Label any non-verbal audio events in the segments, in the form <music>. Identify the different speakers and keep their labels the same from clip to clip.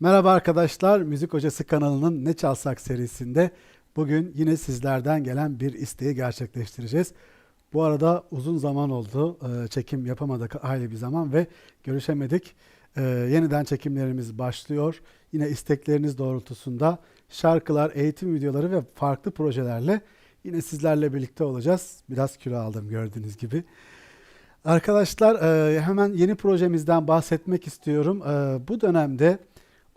Speaker 1: Merhaba arkadaşlar, Müzik Hocası kanalının Ne Çalsak serisinde bugün yine sizlerden gelen bir isteği gerçekleştireceğiz. Bu arada uzun zaman oldu, e, çekim yapamadık ayrı bir zaman ve görüşemedik. E, Yeniden çekimlerimiz başlıyor. Yine istekleriniz doğrultusunda şarkılar, eğitim videoları ve farklı projelerle yine sizlerle birlikte olacağız. Biraz kilo aldım gördüğünüz gibi. Arkadaşlar e, hemen yeni projemizden bahsetmek istiyorum. Bu dönemde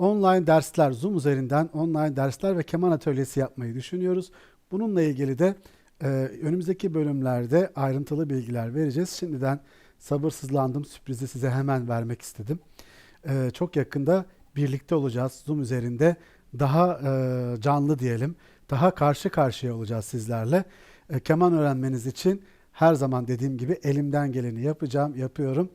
Speaker 1: online dersler, Zoom üzerinden online dersler ve keman atölyesi yapmayı düşünüyoruz. Bununla ilgili de e, önümüzdeki bölümlerde ayrıntılı bilgiler vereceğiz. Şimdiden sabırsızlandım, sürprizi size hemen vermek istedim. E, Çok yakında birlikte olacağız Zoom üzerinde. Daha e, canlı diyelim, daha karşı karşıya olacağız sizlerle. E, Keman öğrenmeniz için her zaman dediğim gibi elimden geleni yapacağım, yapıyorum.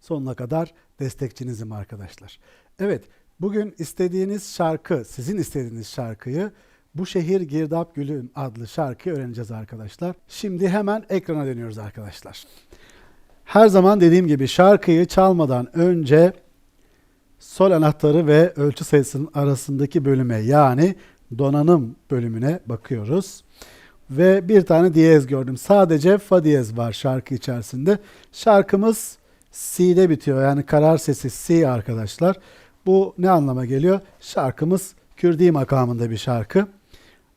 Speaker 1: Sonuna kadar destekçinizim arkadaşlar. Evet, bugün istediğiniz şarkı, sizin istediğiniz şarkıyı Bu Şehir Girdap Gülüm adlı şarkıyı öğreneceğiz arkadaşlar. Şimdi hemen ekrana dönüyoruz arkadaşlar. Her zaman dediğim gibi şarkıyı çalmadan önce sol anahtarı ve ölçü sayısının arasındaki bölüme yani donanım bölümüne bakıyoruz. Ve bir tane diyez gördüm. Sadece fa diyez var şarkı içerisinde. Şarkımız C'de bitiyor. Yani karar sesi C arkadaşlar. Bu ne anlama geliyor? Şarkımız Kürdi makamında bir şarkı.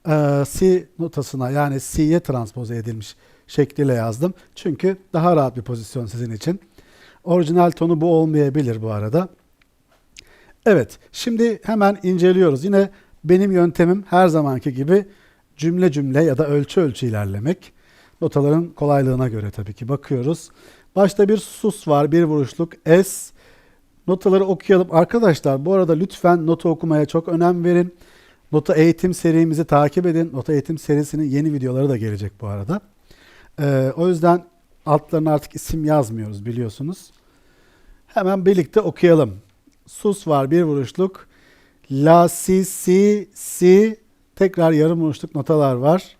Speaker 1: Ee, C notasına yani C'ye transpoze edilmiş şekliyle yazdım. Çünkü daha rahat bir pozisyon sizin için. Orijinal tonu bu olmayabilir bu arada. Evet, şimdi hemen inceliyoruz. Yine benim yöntemim her zamanki gibi cümle cümle ya da ölçü ölçü ilerlemek. Notaların kolaylığına göre tabii ki bakıyoruz. Başta bir sus var, bir vuruşluk S. Notaları okuyalım. Arkadaşlar bu arada lütfen nota okumaya çok önem verin. Nota eğitim serimizi takip edin. Nota eğitim serisinin yeni videoları da gelecek bu arada. Ee, o yüzden altlarına artık isim yazmıyoruz biliyorsunuz. Hemen birlikte okuyalım. Sus var bir vuruşluk. La, si, si, si. Tekrar yarım vuruşluk notalar var.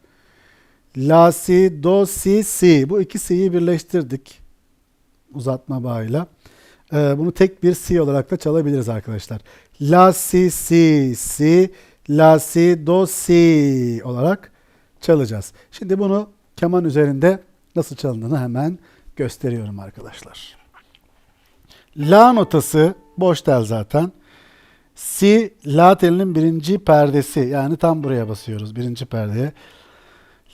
Speaker 1: La, si, do, si, si. Bu iki si'yi birleştirdik. Uzatma bağıyla. Ee, bunu tek bir si olarak da çalabiliriz arkadaşlar. La, si, si, si. La, si, do, si olarak çalacağız. Şimdi bunu keman üzerinde nasıl çalındığını hemen gösteriyorum arkadaşlar. La notası boş tel zaten. Si, la telinin birinci perdesi. Yani tam buraya basıyoruz birinci perdeye.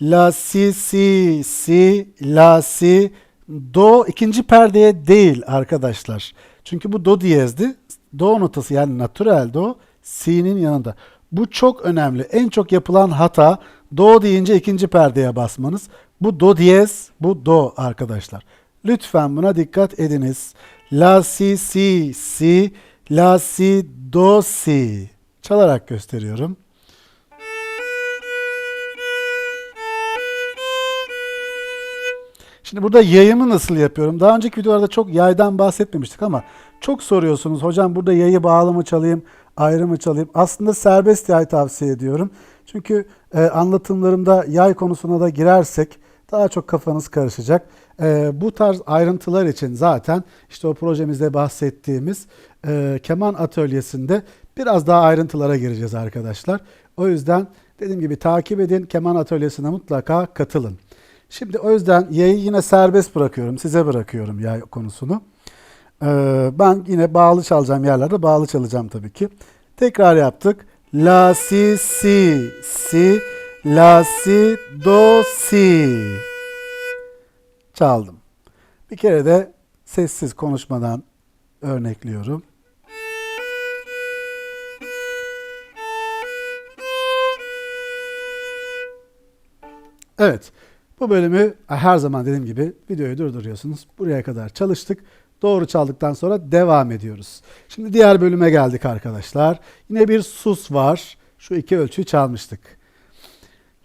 Speaker 1: La, si, si, si, la, si. Do ikinci perdeye değil arkadaşlar. Çünkü bu do diyezdi. Do notası yani natural do si'nin yanında. Bu çok önemli. En çok yapılan hata do deyince ikinci perdeye basmanız. Bu do diyez, bu do arkadaşlar. Lütfen buna dikkat ediniz. La si si si la si do si çalarak gösteriyorum. Şimdi burada yayımı nasıl yapıyorum? Daha önceki videolarda çok yaydan bahsetmemiştik ama çok soruyorsunuz. Hocam burada yayı bağlı mı çalayım, ayrı mı çalayım? Aslında serbest yay tavsiye ediyorum. Çünkü e, anlatımlarımda yay konusuna da girersek daha çok kafanız karışacak. E, bu tarz ayrıntılar için zaten işte o projemizde bahsettiğimiz e, keman atölyesinde biraz daha ayrıntılara gireceğiz arkadaşlar. O yüzden dediğim gibi takip edin. Keman atölyesine mutlaka katılın. Şimdi o yüzden yayı yine serbest bırakıyorum. Size bırakıyorum yay konusunu. Ee, ben yine bağlı çalacağım yerlerde bağlı çalacağım tabii ki. Tekrar yaptık. La si si si la si do si çaldım. Bir kere de sessiz konuşmadan örnekliyorum. Evet. Bu bölümü her zaman dediğim gibi videoyu durduruyorsunuz. Buraya kadar çalıştık. Doğru çaldıktan sonra devam ediyoruz. Şimdi diğer bölüme geldik arkadaşlar. Yine bir sus var. Şu iki ölçüyü çalmıştık.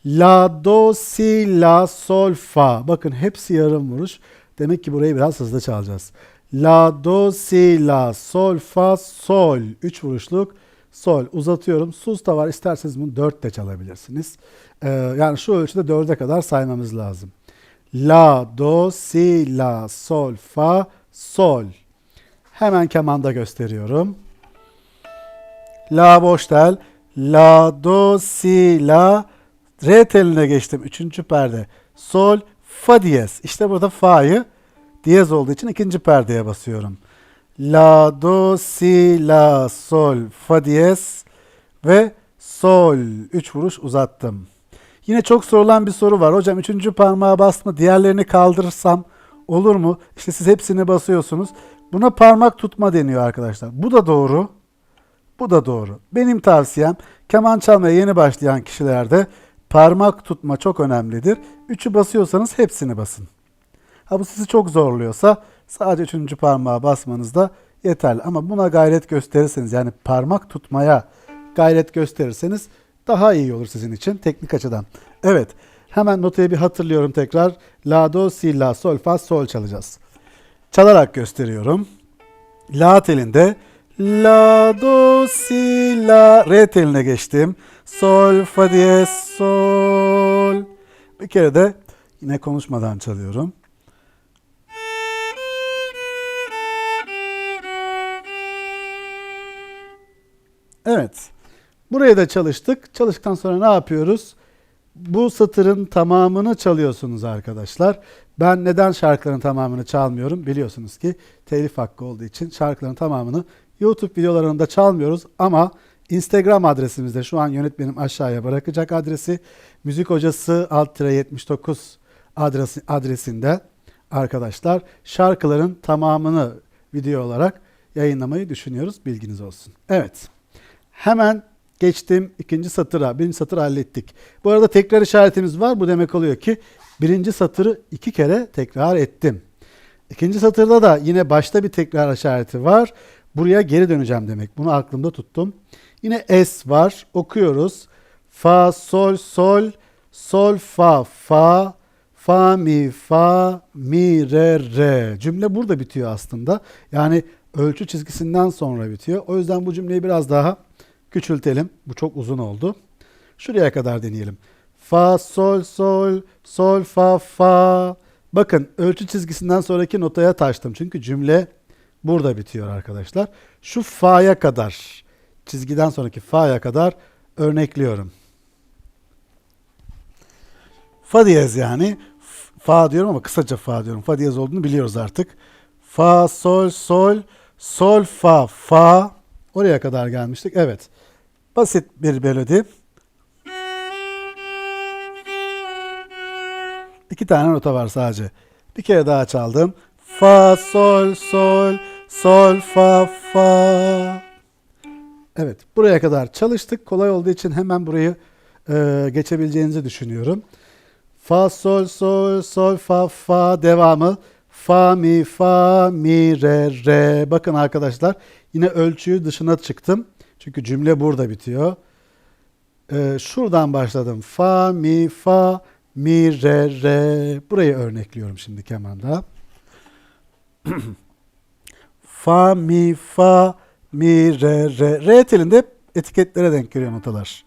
Speaker 1: La, do, si, la, sol, fa. Bakın hepsi yarım vuruş. Demek ki burayı biraz hızlı çalacağız. La, do, si, la, sol, fa, sol. Üç vuruşluk sol. Uzatıyorum. Sus da var. İsterseniz bunu dört de çalabilirsiniz. Ee, yani şu ölçüde dörde kadar saymamız lazım. La, do, si, la, sol, fa, sol. Hemen kemanda gösteriyorum. La boş tel. La, do, si, la. Re teline geçtim. Üçüncü perde. Sol, fa diyez. İşte burada fa'yı diyez olduğu için ikinci perdeye basıyorum. La, do, si, la, sol, fa diyez ve sol. Üç vuruş uzattım. Yine çok sorulan bir soru var. Hocam üçüncü parmağa basma diğerlerini kaldırırsam olur mu? İşte siz hepsini basıyorsunuz. Buna parmak tutma deniyor arkadaşlar. Bu da doğru. Bu da doğru. Benim tavsiyem keman çalmaya yeni başlayan kişilerde parmak tutma çok önemlidir. Üçü basıyorsanız hepsini basın. Ha bu sizi çok zorluyorsa sadece üçüncü parmağa basmanız da yeterli. Ama buna gayret gösterirseniz yani parmak tutmaya gayret gösterirseniz daha iyi olur sizin için teknik açıdan. Evet hemen notayı bir hatırlıyorum tekrar. La, do, si, la, sol, fa, sol çalacağız. Çalarak gösteriyorum. La telinde La, do, si, la, re teline geçtim. Sol, fa diyez, sol. Bir kere de yine konuşmadan çalıyorum. Evet. Buraya da çalıştık. Çalıştıktan sonra ne yapıyoruz? Bu satırın tamamını çalıyorsunuz arkadaşlar. Ben neden şarkıların tamamını çalmıyorum? Biliyorsunuz ki telif hakkı olduğu için şarkıların tamamını YouTube videolarında çalmıyoruz ama Instagram adresimizde şu an yönetmenim aşağıya bırakacak adresi müzik hocası alt 79 adresi, adresinde arkadaşlar şarkıların tamamını video olarak yayınlamayı düşünüyoruz. Bilginiz olsun. Evet. Hemen geçtim ikinci satıra. Birinci satırı hallettik. Bu arada tekrar işaretimiz var. Bu demek oluyor ki birinci satırı iki kere tekrar ettim. İkinci satırda da yine başta bir tekrar işareti var. Buraya geri döneceğim demek. Bunu aklımda tuttum. Yine S var. Okuyoruz. Fa, sol, sol, sol, fa, fa, fa, mi, fa, mi, re, re. Cümle burada bitiyor aslında. Yani ölçü çizgisinden sonra bitiyor. O yüzden bu cümleyi biraz daha küçültelim. Bu çok uzun oldu. Şuraya kadar deneyelim. Fa, sol, sol, sol, fa, fa. Bakın ölçü çizgisinden sonraki notaya taştım. Çünkü cümle burada bitiyor arkadaşlar. Şu fa'ya kadar, çizgiden sonraki fa'ya kadar örnekliyorum. Fa diyez yani. Fa diyorum ama kısaca fa diyorum. Fa diyez olduğunu biliyoruz artık. Fa, sol, sol, sol, fa, fa. Oraya kadar gelmiştik. Evet. Basit bir melodi. İki tane nota var sadece. Bir kere daha çaldım. Fa, sol, sol, sol, fa, fa. Evet, buraya kadar çalıştık. Kolay olduğu için hemen burayı e, geçebileceğinizi düşünüyorum. Fa, sol, sol, sol, fa, fa devamı. Fa, mi, fa, mi, re, re. Bakın arkadaşlar yine ölçüyü dışına çıktım. Çünkü cümle burada bitiyor. Ee, şuradan başladım. Fa, mi, fa, mi, re, re. Burayı örnekliyorum şimdi kemanda. <clears throat> fa, mi, fa, mi, re, re. Re telinde etiketlere denk geliyor notalar.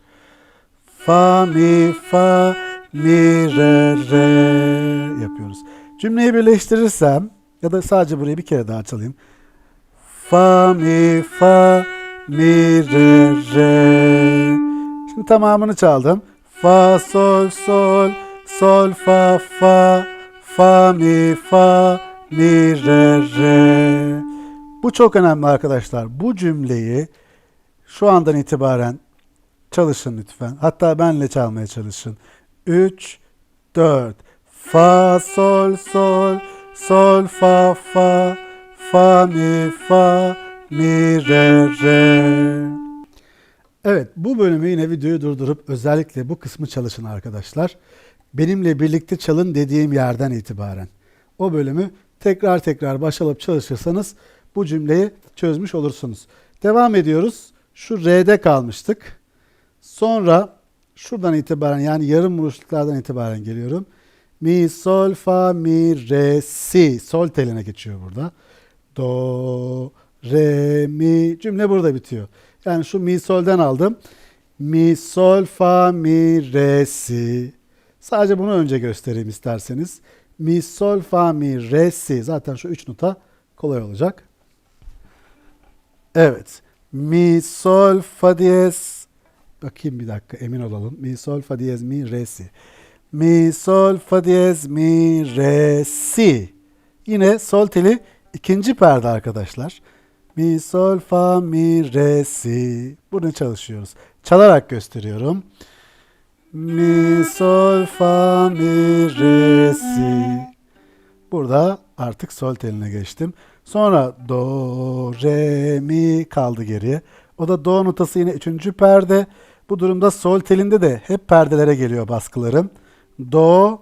Speaker 1: Fa, mi, fa, mi, re, re yapıyoruz. Cümleyi birleştirirsem ya da sadece burayı bir kere daha çalayım. Fa, mi, fa, mi, re, re. Şimdi tamamını çaldım. Fa, sol, sol, sol, fa, fa, fa, mi, fa, mi, re, re. Bu çok önemli arkadaşlar. Bu cümleyi şu andan itibaren çalışın lütfen. Hatta benle çalmaya çalışın. 3, 4, fa, sol, sol, sol, fa, fa, fa, mi, fa, mi, re, re. Evet bu bölümü yine videoyu durdurup özellikle bu kısmı çalışın arkadaşlar. Benimle birlikte çalın dediğim yerden itibaren. O bölümü tekrar tekrar başlayıp çalışırsanız bu cümleyi çözmüş olursunuz. Devam ediyoruz. Şu R'de kalmıştık. Sonra şuradan itibaren yani yarım vuruşluklardan itibaren geliyorum. Mi, sol, fa, mi, re, si. Sol teline geçiyor burada. Do, re, mi. Cümle burada bitiyor. Yani şu mi, sol'den aldım. Mi, sol, fa, mi, re, si. Sadece bunu önce göstereyim isterseniz. Mi, sol, fa, mi, re, si. Zaten şu üç nota kolay olacak. Evet. Mi, sol, fa diyez. Bakayım bir dakika emin olalım. Mi, sol, fa diyez, mi, re, si. Mi, sol, fa diyez, mi, re, si. Yine sol teli ikinci perde arkadaşlar. Mi, sol, fa, mi, re, si. Bunu çalışıyoruz. Çalarak gösteriyorum. Mi, sol, fa, mi, re, si. Burada artık sol teline geçtim. Sonra do, re, mi kaldı geriye. O da do notası yine üçüncü perde. Bu durumda sol telinde de hep perdelere geliyor baskılarım. Do,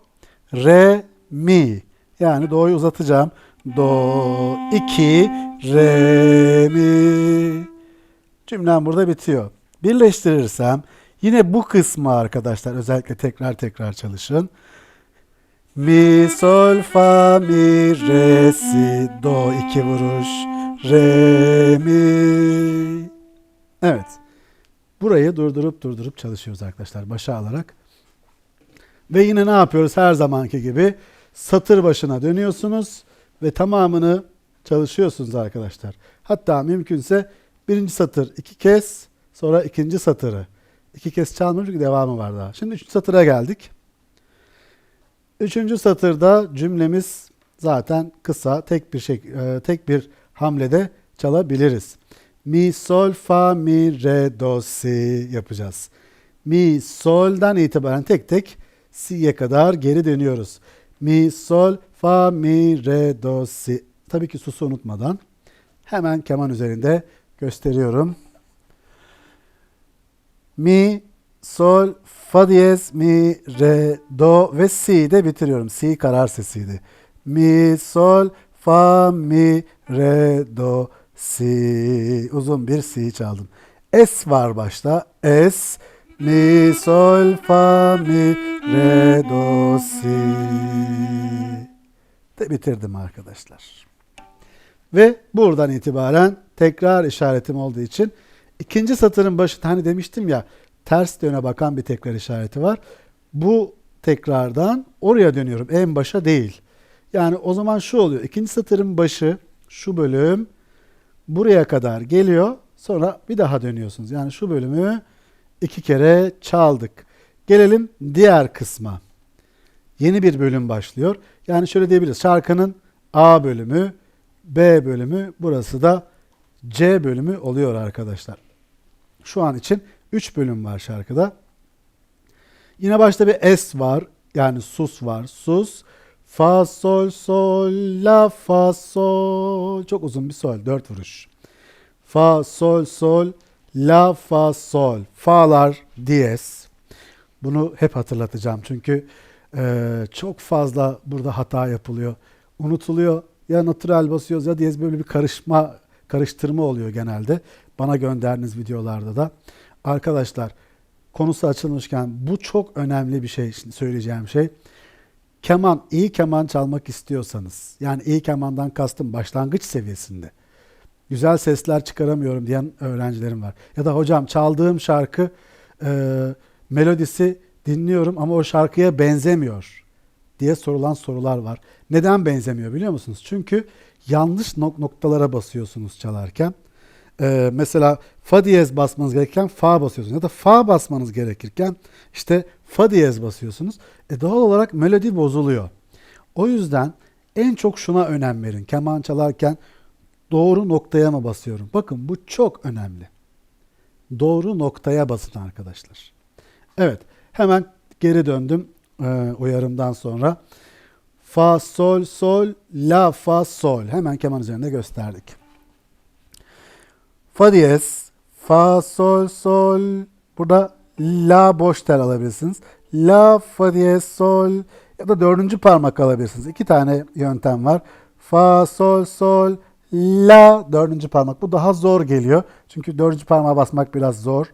Speaker 1: re, mi. Yani do'yu uzatacağım. Do, 2, re, mi. Cümlem burada bitiyor. Birleştirirsem yine bu kısmı arkadaşlar özellikle tekrar tekrar çalışın. Mi, sol, fa, mi, re, si, do iki vuruş, re, mi. Evet. Burayı durdurup durdurup çalışıyoruz arkadaşlar başa alarak. Ve yine ne yapıyoruz her zamanki gibi? Satır başına dönüyorsunuz ve tamamını çalışıyorsunuz arkadaşlar. Hatta mümkünse birinci satır iki kez, sonra ikinci satırı. iki kez çalmıyor çünkü devamı var daha. Şimdi üçüncü satıra geldik. Üçüncü satırda cümlemiz zaten kısa, tek bir şey, tek bir hamlede çalabiliriz. Mi, sol, fa, mi, re, do, si yapacağız. Mi, sol'dan itibaren tek tek si'ye kadar geri dönüyoruz. Mi, sol, fa, mi, re, do, si. Tabii ki susu unutmadan. Hemen keman üzerinde gösteriyorum. Mi, sol, fa diyez, mi, re, do ve si de bitiriyorum. Si karar sesiydi. Mi, sol, fa, mi, re, do, si. Uzun bir si çaldım. Es var başta. Es, mi, sol, fa, mi, re, do, si. De bitirdim arkadaşlar. Ve buradan itibaren tekrar işaretim olduğu için ikinci satırın başında hani demiştim ya ters yöne bakan bir tekrar işareti var. Bu tekrardan oraya dönüyorum. En başa değil. Yani o zaman şu oluyor. İkinci satırın başı şu bölüm buraya kadar geliyor. Sonra bir daha dönüyorsunuz. Yani şu bölümü iki kere çaldık. Gelelim diğer kısma. Yeni bir bölüm başlıyor. Yani şöyle diyebiliriz. Şarkının A bölümü, B bölümü, burası da C bölümü oluyor arkadaşlar. Şu an için 3 bölüm var şarkıda. Yine başta bir S var. Yani sus var. Sus. Fa, sol, sol, la, fa, sol. Çok uzun bir sol. 4 vuruş. Fa, sol, sol, la, fa, sol. Fa'lar diyez. Bunu hep hatırlatacağım. Çünkü e, çok fazla burada hata yapılıyor. Unutuluyor. Ya natural basıyoruz ya diyez böyle bir karışma, karıştırma oluyor genelde. Bana gönderdiğiniz videolarda da. Arkadaşlar konusu açılmışken bu çok önemli bir şey şimdi söyleyeceğim şey. Keman, iyi keman çalmak istiyorsanız, yani iyi kemandan kastım başlangıç seviyesinde. Güzel sesler çıkaramıyorum diyen öğrencilerim var. Ya da hocam çaldığım şarkı e, melodisi dinliyorum ama o şarkıya benzemiyor diye sorulan sorular var. Neden benzemiyor biliyor musunuz? Çünkü yanlış nok- noktalara basıyorsunuz çalarken. Ee, mesela fa diyez basmanız gerekirken fa basıyorsunuz ya da fa basmanız gerekirken işte fa diyez basıyorsunuz. E doğal olarak melodi bozuluyor. O yüzden en çok şuna önem verin. Keman çalarken doğru noktaya mı basıyorum? Bakın bu çok önemli. Doğru noktaya basın arkadaşlar. Evet hemen geri döndüm e, uyarımdan sonra. Fa, sol, sol, la, fa, sol. Hemen keman üzerinde gösterdik. Fa diyez, fa, sol, sol. Burada la boş tel alabilirsiniz. La, fa diyez, sol ya da dördüncü parmak alabilirsiniz. İki tane yöntem var. Fa, sol, sol, la dördüncü parmak. Bu daha zor geliyor. Çünkü dördüncü parmağa basmak biraz zor.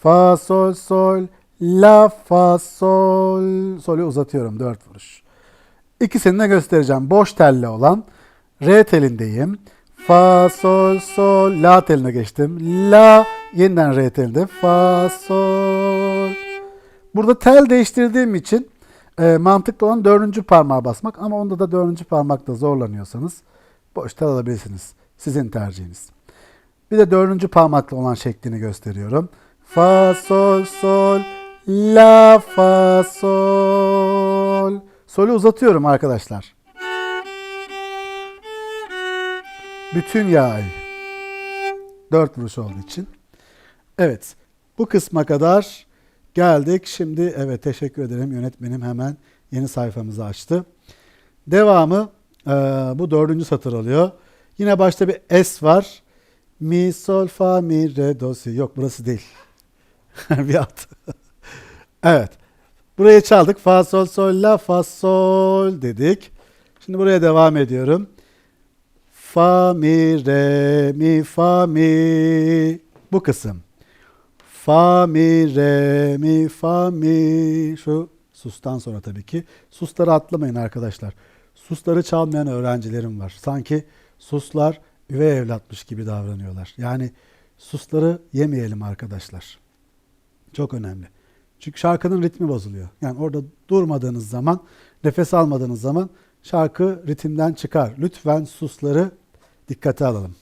Speaker 1: Fa, sol, sol, la, fa, sol. Solü uzatıyorum dört vuruş. İkisini de göstereceğim. Boş telle olan re telindeyim. Fa, sol, sol, la teline geçtim. La, yeniden re telinde. Fa, sol. Burada tel değiştirdiğim için e, mantıklı olan dördüncü parmağa basmak. Ama onda da dördüncü parmakta zorlanıyorsanız boş tel alabilirsiniz. Sizin tercihiniz. Bir de dördüncü parmakla olan şeklini gösteriyorum. Fa, sol, sol, la, fa, sol. Solü uzatıyorum arkadaşlar. Bütün yay. Dört vuruş olduğu için. Evet. Bu kısma kadar geldik. Şimdi evet teşekkür ederim yönetmenim hemen yeni sayfamızı açtı. Devamı e, bu dördüncü satır oluyor. Yine başta bir S var. Mi, sol, fa, mi, re, do, si. Yok burası değil. <laughs> bir alt. <laughs> evet. Burayı çaldık. Fa, sol, sol, la, fa, sol dedik. Şimdi buraya devam ediyorum. Fa, mi, re, mi, fa, mi. Bu kısım. Fa, mi, re, mi, fa, mi. Şu sustan sonra tabii ki. Susları atlamayın arkadaşlar. Susları çalmayan öğrencilerim var. Sanki suslar üvey evlatmış gibi davranıyorlar. Yani susları yemeyelim arkadaşlar. Çok önemli. Çünkü şarkının ritmi bozuluyor. Yani orada durmadığınız zaman, nefes almadığınız zaman şarkı ritimden çıkar. Lütfen susları dikkate alalım.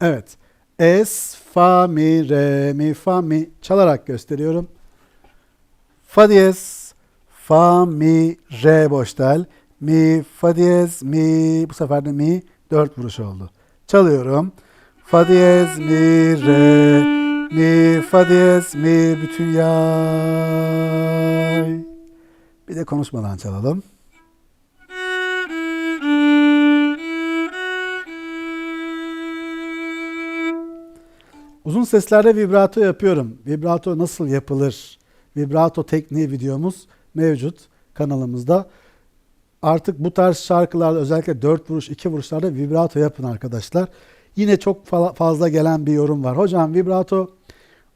Speaker 1: Evet. Es, fa, mi, re, mi, fa, mi çalarak gösteriyorum. Fa diyez, fa, mi, re boş tel. Mi, fa diyez, mi. Bu sefer de mi dört vuruş oldu. Çalıyorum. Fa diyez, mi, re, mi, fa diyez, mi. Bütün yay. Bir de konuşmadan çalalım. Uzun seslerde vibrato yapıyorum. Vibrato nasıl yapılır? Vibrato tekniği videomuz mevcut kanalımızda. Artık bu tarz şarkılarda özellikle 4 vuruş, 2 vuruşlarda vibrato yapın arkadaşlar. Yine çok fazla gelen bir yorum var. Hocam vibrato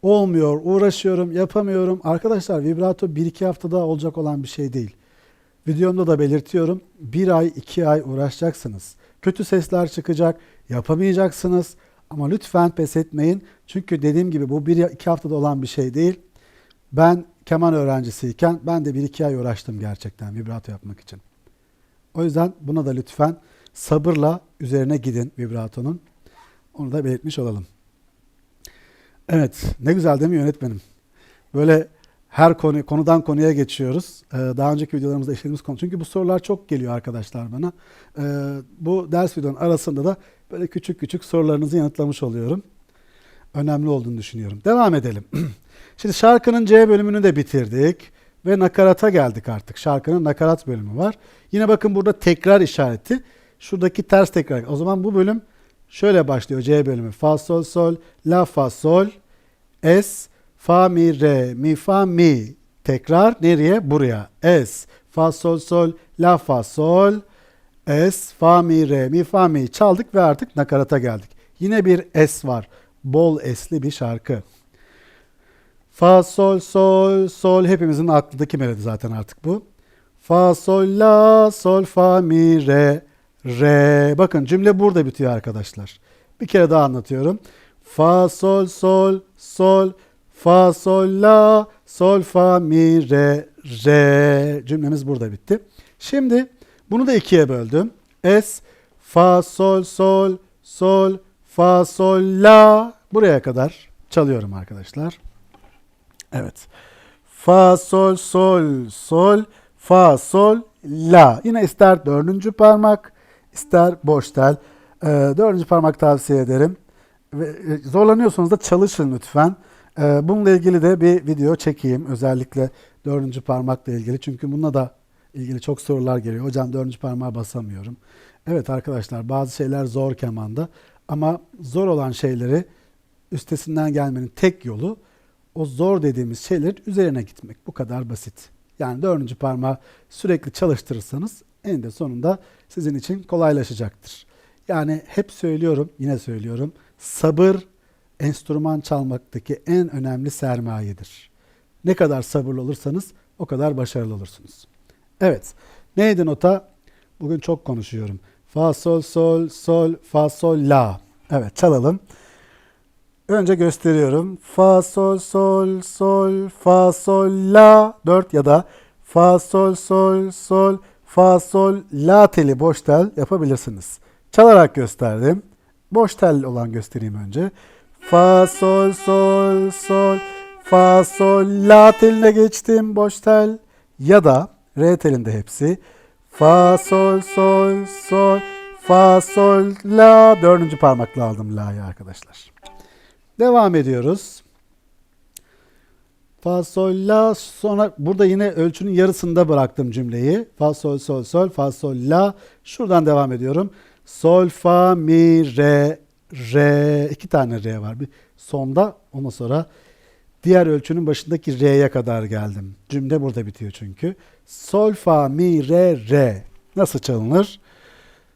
Speaker 1: olmuyor, uğraşıyorum, yapamıyorum. Arkadaşlar vibrato 1-2 haftada olacak olan bir şey değil. Videomda da belirtiyorum. 1 ay, 2 ay uğraşacaksınız. Kötü sesler çıkacak, yapamayacaksınız. Ama lütfen pes etmeyin. Çünkü dediğim gibi bu 1-2 haftada olan bir şey değil. Ben keman öğrencisiyken ben de 1-2 ay uğraştım gerçekten vibrato yapmak için. O yüzden buna da lütfen sabırla üzerine gidin vibratonun. Onu da belirtmiş olalım. Evet, ne güzel değil mi yönetmenim? Böyle her konu konudan konuya geçiyoruz. Ee, daha önceki videolarımızda işlediğimiz konu. Çünkü bu sorular çok geliyor arkadaşlar bana. Ee, bu ders videonun arasında da böyle küçük küçük sorularınızı yanıtlamış oluyorum. Önemli olduğunu düşünüyorum. Devam edelim. <clears throat> Şimdi şarkının C bölümünü de bitirdik ve nakarata geldik artık. Şarkının nakarat bölümü var. Yine bakın burada tekrar işareti. Şuradaki ters tekrar. O zaman bu bölüm şöyle başlıyor C bölümü. Fa sol sol la fa sol es fa mi re mi fa mi. Tekrar nereye? Buraya. Es fa sol sol la fa sol es fa mi re mi fa mi çaldık ve artık nakarata geldik. Yine bir es var. Bol esli bir şarkı. Fa sol sol sol hepimizin aklındaki melodi zaten artık bu. Fa sol la sol fa mi re re. Bakın cümle burada bitiyor arkadaşlar. Bir kere daha anlatıyorum. Fa sol sol sol fa sol la sol fa mi re re. Cümlemiz burada bitti. Şimdi bunu da ikiye böldüm. Es fa sol sol sol fa sol la buraya kadar çalıyorum arkadaşlar. Evet. Fa, sol, sol, sol, fa, sol, la. Yine ister dördüncü parmak, ister boş tel. Ee, dördüncü parmak tavsiye ederim. Ve e, zorlanıyorsanız da çalışın lütfen. Ee, bununla ilgili de bir video çekeyim. Özellikle dördüncü parmakla ilgili. Çünkü bununla da ilgili çok sorular geliyor. Hocam dördüncü parmağa basamıyorum. Evet arkadaşlar bazı şeyler zor kemanda. Ama zor olan şeyleri üstesinden gelmenin tek yolu o zor dediğimiz şeyler üzerine gitmek. Bu kadar basit. Yani dördüncü parmağı sürekli çalıştırırsanız eninde sonunda sizin için kolaylaşacaktır. Yani hep söylüyorum, yine söylüyorum. Sabır enstrüman çalmaktaki en önemli sermayedir. Ne kadar sabırlı olursanız o kadar başarılı olursunuz. Evet. Neydi nota? Bugün çok konuşuyorum. Fa sol sol sol fa sol la. Evet çalalım. Önce gösteriyorum. Fa, sol, sol, sol, fa, sol, la. 4 ya da fa, sol, sol, sol, fa, sol, la teli boş tel yapabilirsiniz. Çalarak gösterdim. boş tel olan göstereyim önce. Fa, sol, sol, sol, fa, sol, la teline geçtim boş tel. Ya da re telinde hepsi. Fa, sol, sol, sol, fa, sol, la. Dördüncü parmakla aldım la'yı arkadaşlar. Devam ediyoruz. Fa, sol, la. Sonra burada yine ölçünün yarısında bıraktım cümleyi. Fa, sol, sol, sol, fa, sol, la. Şuradan devam ediyorum. Sol, fa, mi, re, re. iki tane re var. Bir sonda ondan sonra diğer ölçünün başındaki re'ye kadar geldim. Cümle burada bitiyor çünkü. Sol, fa, mi, re, re. Nasıl çalınır?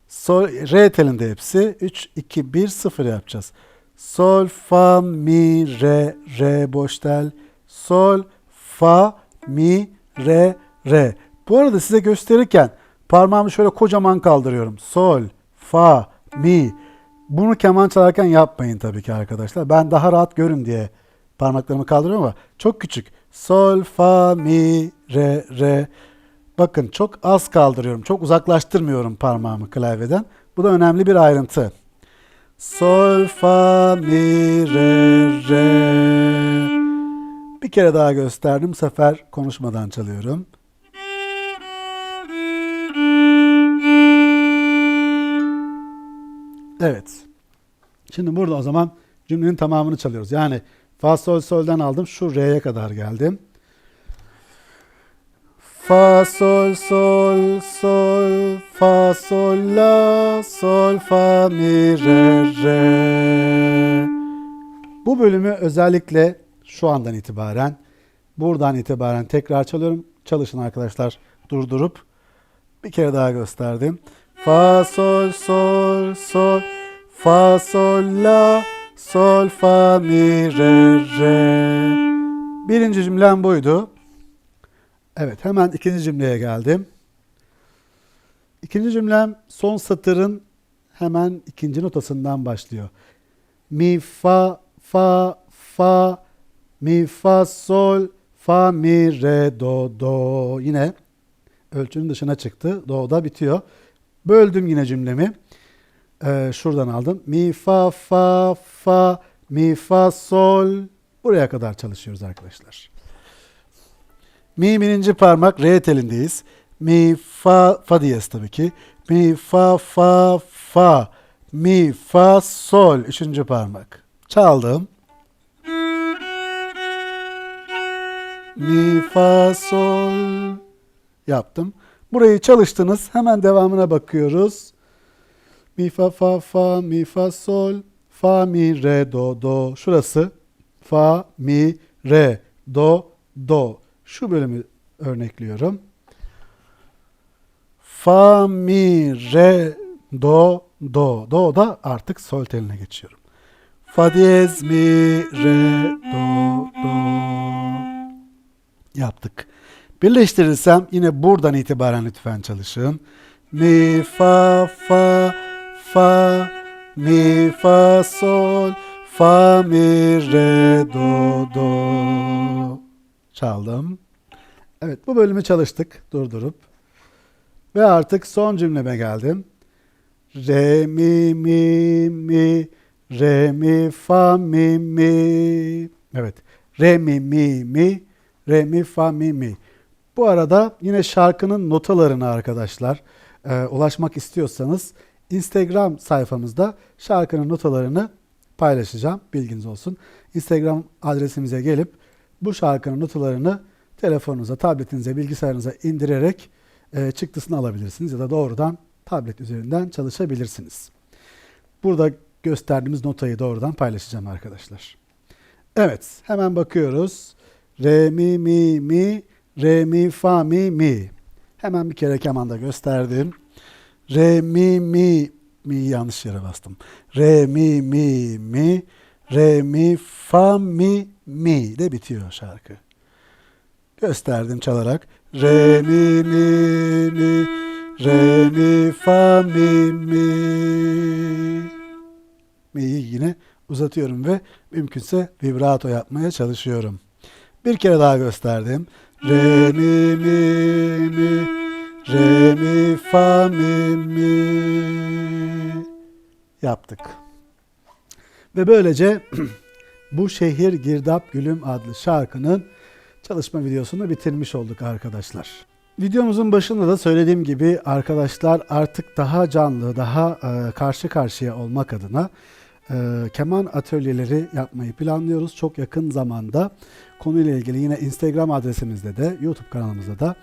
Speaker 1: Sol, re telinde hepsi. 3, 2, 1, 0 yapacağız. Sol, fa, mi, re, re boş tel. Sol, fa, mi, re, re. Bu arada size gösterirken parmağımı şöyle kocaman kaldırıyorum. Sol, fa, mi. Bunu keman çalarken yapmayın tabii ki arkadaşlar. Ben daha rahat görün diye parmaklarımı kaldırıyorum ama çok küçük. Sol, fa, mi, re, re. Bakın çok az kaldırıyorum. Çok uzaklaştırmıyorum parmağımı klavyeden. Bu da önemli bir ayrıntı. Sol, fa, mi, re, re. Bir kere daha gösterdim. Bu sefer konuşmadan çalıyorum. Evet. Şimdi burada o zaman cümlenin tamamını çalıyoruz. Yani fa sol sol'dan aldım. Şu re'ye kadar geldim. Fa sol sol sol fa sol la sol fa mi re re. Bu bölümü özellikle şu andan itibaren buradan itibaren tekrar çalıyorum. Çalışın arkadaşlar durdurup bir kere daha gösterdim. Fa sol sol sol fa sol la sol fa mi re re. Birinci cümlem buydu. Evet hemen ikinci cümleye geldim. İkinci cümlem son satırın hemen ikinci notasından başlıyor. Mi fa fa fa mi fa sol fa mi re do do. Yine ölçünün dışına çıktı. Do'da bitiyor. Böldüm yine cümlemi. Ee, şuradan aldım. Mi fa fa fa mi fa sol. Buraya kadar çalışıyoruz arkadaşlar. Mi birinci parmak re telindeyiz. Mi fa fa diyez tabii ki. Mi fa fa fa mi fa sol üçüncü parmak. Çaldım. Mi fa sol yaptım. Burayı çalıştınız. Hemen devamına bakıyoruz. Mi fa fa fa mi fa sol fa mi re do do. Şurası fa mi re do do. Şu bölümü örnekliyorum. Fa mi re do do. Do da artık sol teline geçiyorum. Fa diyez mi re do do. Yaptık. Birleştirirsem yine buradan itibaren lütfen çalışın. Mi fa fa fa mi fa sol fa mi re do do. Çaldım. Evet bu bölümü çalıştık durdurup. Ve artık son cümleme geldim. Re mi mi mi re mi fa mi mi. Evet. Re mi mi mi re mi fa mi mi. Bu arada yine şarkının notalarını arkadaşlar e, ulaşmak istiyorsanız Instagram sayfamızda şarkının notalarını paylaşacağım. Bilginiz olsun. Instagram adresimize gelip bu şarkının notalarını telefonunuza, tabletinize, bilgisayarınıza indirerek e, çıktısını alabilirsiniz ya da doğrudan tablet üzerinden çalışabilirsiniz. Burada gösterdiğimiz notayı doğrudan paylaşacağım arkadaşlar. Evet, hemen bakıyoruz. Re mi mi mi re mi fa mi mi. Hemen bir kere kemanda gösterdim. Re mi mi mi yanlış yere bastım. Re mi mi mi re mi fa mi mi de bitiyor şarkı. Gösterdim çalarak. Re mi mi mi re mi fa mi mi. Mi'yi yine uzatıyorum ve mümkünse vibrato yapmaya çalışıyorum. Bir kere daha gösterdim. Re mi mi mi re mi fa mi mi yaptık. Ve böylece <clears throat> bu şehir girdap gülüm adlı şarkının çalışma videosunu bitirmiş olduk arkadaşlar. Videomuzun başında da söylediğim gibi arkadaşlar artık daha canlı, daha e, karşı karşıya olmak adına e, keman atölyeleri yapmayı planlıyoruz. Çok yakın zamanda konuyla ilgili yine Instagram adresimizde de YouTube kanalımızda da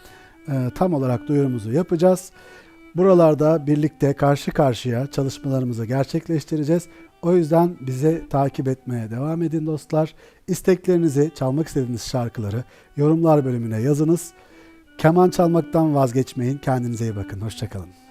Speaker 1: e, tam olarak duyurumuzu yapacağız. Buralarda birlikte karşı karşıya çalışmalarımızı gerçekleştireceğiz. O yüzden bizi takip etmeye devam edin dostlar. İsteklerinizi, çalmak istediğiniz şarkıları yorumlar bölümüne yazınız. Keman çalmaktan vazgeçmeyin. Kendinize iyi bakın. Hoşçakalın.